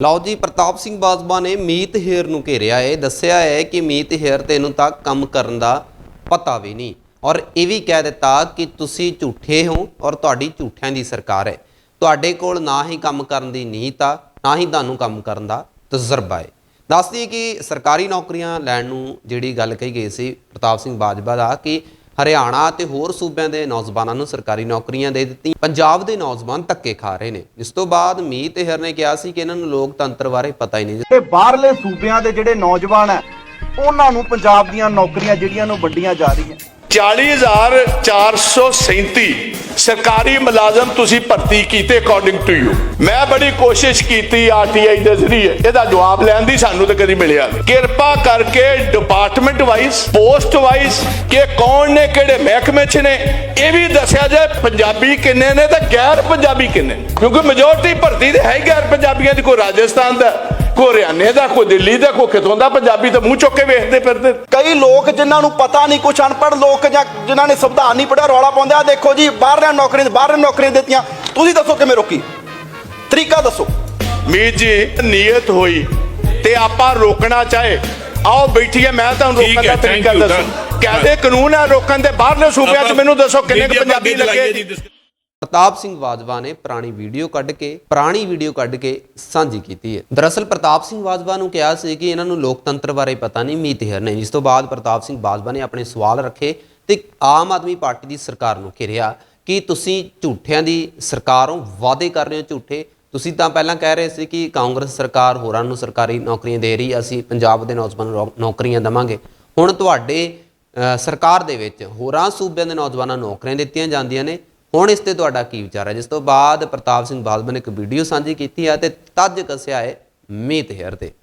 ਲਓ ਜੀ, ਪ੍ਰਤਾਪ ਸਿੰਘ ਬਾਜਵਾ ਨੇ ਮੀਤ ਹੇਰ ਨੂੰ ਘੇਰਿਆ ਹੈ ਦੱਸਿਆ ਹੈ ਕਿ ਮੀਤ ਹੇਰ ਤੈਨੂੰ ਤਾਂ ਕੰਮ ਕਰਨ ਦਾ ਪਤਾ ਵੀ ਨਹੀਂ। ਔਰ ਇਹ ਵੀ ਕਹਿ ਦਿੱਤਾ ਕਿ ਤੁਸੀਂ ਝੂਠੇ ਹੋ ਔਰ ਤੁਹਾਡੀ ਝੂਠਿਆਂ ਦੀ ਸਰਕਾਰ ਹੈ ਤੁਹਾਡੇ ਕੋਲ ਨਾ ਹੀ ਕੰਮ ਕਰਨ ਦੀ ਨੀਤ ਆ, ਨਾ ਹੀ ਤੁਹਾਨੂੰ ਕੰਮ ਕਰਨ ਦਾ ਤਜਰਬਾ ਹੈ ਦੱਸਦੀ ਕਿ ਸਰਕਾਰੀ ਨੌਕਰੀਆਂ ਲੈਣ ਨੂੰ ਜਿਹੜੀ ਗੱਲ ਕਹੀ ਗਈ ਸੀ ਪ੍ਰਤਾਪ ਸਿੰਘ ਬਾਜਵਾ ਦਾ ਕਿ ਹਰਿਆਣਾ ਤੇ ਹੋਰ ਸੂਬਿਆਂ ਦੇ ਨੌਜਵਾਨਾਂ ਨੂੰ ਸਰਕਾਰੀ ਨੌਕਰੀਆਂ ਦੇ ਦਿੱਤੀ ਪੰਜਾਬ ਦੇ ਨੌਜਵਾਨ ਧੱਕੇ ਖਾ ਰਹੇ ਨੇ। ਇਸ ਤੋਂ ਬਾਅਦ ਮੀਤ ਹੇਰ ਨੇ ਕਿਹਾ ਸੀ ਕਿ ਇਹਨਾਂ ਨੂੰ ਲੋਕਤੰਤਰ ਬਾਰੇ ਪਤਾ ਹੀ ਨਹੀਂ ਤੇ ਬਾਹਰਲੇ ਸੂਬਿਆਂ ਦੇ ਜਿਹੜੇ ਨੌਜਵਾਨ ਹੈ ਉਹਨਾਂ ਨੂੰ ਪੰਜਾਬ ਦੀਆਂ ਨੌਕਰੀਆਂ ਜਿਹੜੀਆਂ ਨੂੰ ਵੰਡੀਆਂ ਜਾ ਰਹੀਆਂ। 40437 ਸਰਕਾਰੀ ਮੁਲਾਜ਼ਮ ਤੁਸੀਂ ਭਰਤੀ ਕੀਤੇ ਅਕੋਰਡਿੰਗ ਟੂ ਯੂ ਮੈਂ ਬੜੀ ਕੋਸ਼ਿਸ਼ ਕੀਤੀ ਆਰਟੀਆਈ ਦੇ ਜ਼ਰੀਏ। ਇਹਦਾ ਜਵਾਬ ਲੈਣ ਦੀ ਸਾਨੂੰ ਤਾਂ ਕਦੀ ਮਿਲਿਆ ਨਹੀਂ। ਕਿਰਪਾ ਕਰਕੇ ਡਿਪਾਰਟਮੈਂਟ ਵਾਈਜ਼ ਪੋਸਟ ਵਾਈਜ਼ ਕਿ ਕੌਣ ਨੇ, ਕਿਹੜੇ ਮਹਿਕਮੇ 'ਚ ਨੇ, ਇਹ ਵੀ ਦੱਸਿਆ ਜਾਏ, ਪੰਜਾਬੀ ਕਿੰਨੇ ਨੇ ਤੇ ਗੈਰ ਪੰਜਾਬੀ ਕਿੰਨੇ ਨੇ। ਕਿਉਂਕਿ ਮੈਜੋਰਟੀ ਭਰਤੀ ਤੇ ਹੈ ਗੈਰ ਪੰਜਾਬੀਆਂ ਦੀ, ਕੋਈ ਰਾਜਸਥਾਨ ਦਾ ਹਰਿਆਣੇ ਦਾ ਕੋਈ ਦਿੱਲੀ ਦਾ ਕੋਈ ਕਿਤੋਂ ਦਾ ਪੰਜਾਬੀ ਤਾਂ ਮੂੰਹ ਚੁੱਕ ਕੇ ਵੇਖਦੇ ਫਿਰਦੇ। ਕਈ ਲੋਕ ਜਿਨ੍ਹਾਂ ਨੂੰ ਪਤਾ ਨਹੀਂ ਕੁਛ ਅਨਪੜ੍ਹ ਲੋਕ ਜਾਂ ਜਿਨ੍ਹਾਂ ਨੇ ਸੰਵਿਧਾਨ ਨਹੀਂ ਪੜਿਆ ਰੌਲਾ ਪਾਉਂਦੇ ਆ। ਦੇਖੋ ਜੀ ਬਾਹਰਲੇ ਨੌਕਰੀਆਂ ਬਾਹਰਲੇ ਨੌਕਰੀਆਂ ਦਿੱਤੀਆਂ। ਤੁਸੀਂ ਦੱਸੋ ਕਿਵੇਂ ਰੋਕੀ? ਤਰੀਕਾ ਦੱਸੋ। ਮੀਤ ਜੀ ਨੀਅਤ ਹੋਈ ਤੇ ਆਪਾਂ ਰੋਕਣਾ ਚਾਹੇ। ਆਓ ਬੈਠੀਏ ਮੈਂ ਤੁਹਾਨੂੰ ਰੋਕਣ ਦਾ ਤਰੀਕਾ ਦੱਸੂ. ਕਹਿੰਦੇ ਕਾਨੂੰਨ ਹੈ ਰੋਕਣ ਦੇ ਬਾਹਰਲੇ ਸੂਬਿਆਂ 'ਚ ਮੈਨੂੰ ਦੱਸੋ ਕਿੰਨੇ ਕੁ ਪੰਜਾਬੀ ਲੱਗੇ? ਜੀ। ਪ੍ਰਤਾਪ ਸਿੰਘ ਬਾਜਵਾ ਨੇ ਪੁਰਾਣੀ ਵੀਡੀਓ ਕੱਢ ਕੇ, ਪੁਰਾਣੀ ਵੀਡੀਓ ਕੱਢ ਕੇ ਸਾਂਝੀ ਕੀਤੀ ਹੈ। ਦਰਅਸਲ ਪ੍ਰਤਾਪ ਸਿੰਘ ਬਾਜਵਾ ਨੂੰ ਕਿਹਾ ਸੀ ਕਿ ਇਹਨਾਂ ਨੂੰ ਲੋਕਤੰਤਰ ਬਾਰੇ ਪਤਾ ਨਹੀਂ, ਮੀਤ ਹੇਰ ਨੇ ਜਿਸ ਤੋਂ ਬਾਅਦ ਪ੍ਰਤਾਪ ਸਿੰਘ ਬਾਜਵਾ ਨੇ ਆਪਣੇ ਸਵਾਲ ਰੱਖੇ ਤੇ ਆਮ ਆਦਮੀ ਪਾਰਟੀ ਦੀ ਸਰਕਾਰ ਨੂੰ ਘਿਰਿਆ ਕਿ ਤੁਸੀਂ ਝੂਠਿਆਂ ਦੀ ਸਰਕਾਰ ਹੋ ਵਾਅਦੇ ਕਰ ਰਹੇ ਹੋ ਝੂਠੇ। ਤੁਸੀਂ ਤਾਂ ਪਹਿਲਾਂ ਕਹਿ ਰਹੇ ਸੀ ਕਿ ਕਾਂਗਰਸ ਸਰਕਾਰ ਹੋਰਾਂ ਨੂੰ ਸਰਕਾਰੀ ਨੌਕਰੀਆਂ ਦੇ ਰਹੀ, ਅਸੀਂ ਪੰਜਾਬ ਦੇ ਨੌਜਵਾਨਾਂ ਨੂੰ ਨੌਕਰੀਆਂ ਦੇਵਾਂਗੇ। ਹੁਣ ਤੁਹਾਡੇ ਸਰਕਾਰ ਦੇ ਵਿੱਚ ਹੋਰਾਂ ਸੂਬਿਆਂ ਦੇ ਨੌਜਵਾਨਾਂ ਨੂੰ ਨੌਕਰੀਆਂ ਦਿੱਤੀਆਂ ਜਾਂਦੀਆਂ ਨੇ ਹੁਣ ਇਸ ਤੇ ਤੁਹਾਡਾ ਕੀ ਵਿਚਾਰ ਹੈ? ਜਿਸ ਤੋਂ ਬਾਅਦ ਪ੍ਰਤਾਪ ਸਿੰਘ ਬਾਦਲ ਨੇ ਇੱਕ ਵੀਡੀਓ ਸਾਂਝੀ ਕੀਤੀ ਹੈ ਤੇ ਤੱਜ ਕੱਸਿਆ ਹੈ ਮੀਤ ਹੇਰ ਤੇ।